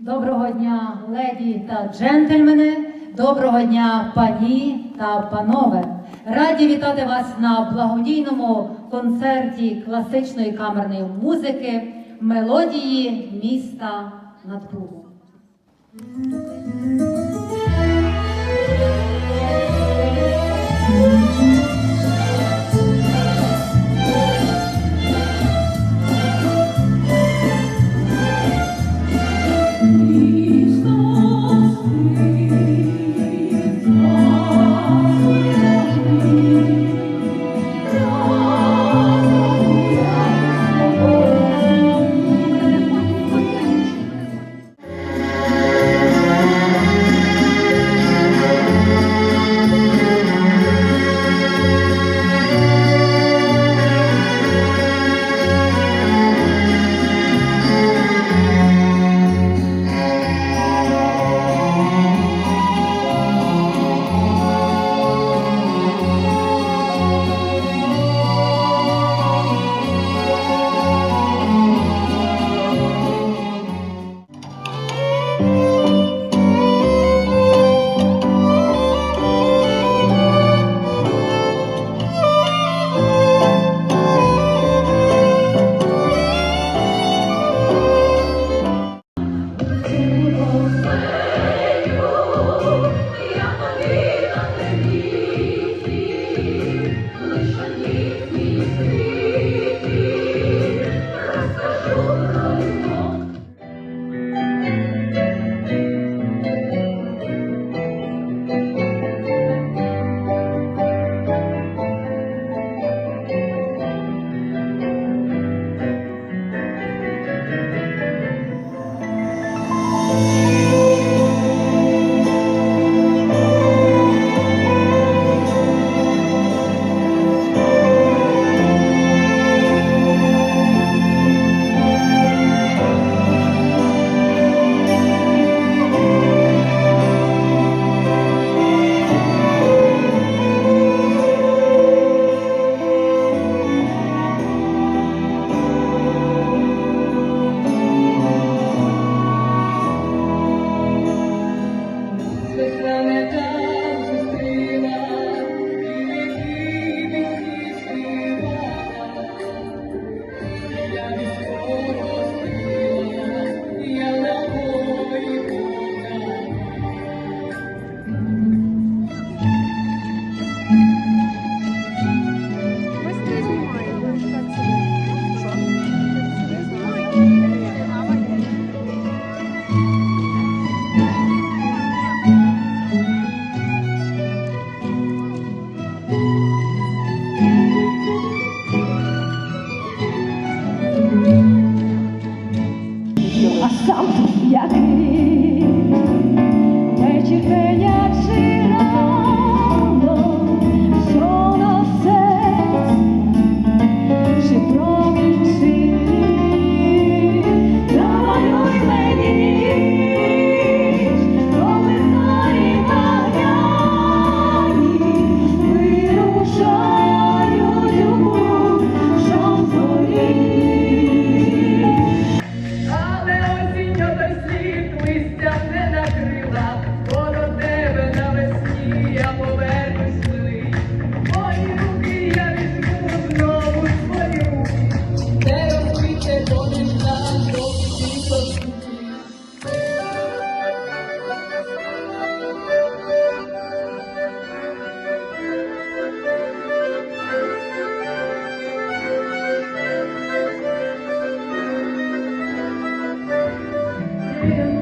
Доброго дня, леді та джентльмени, доброго дня, пані та панове. Раді вітати вас на благодійному концерті класичної камерної музики, мелодії міста над Бугом. I am.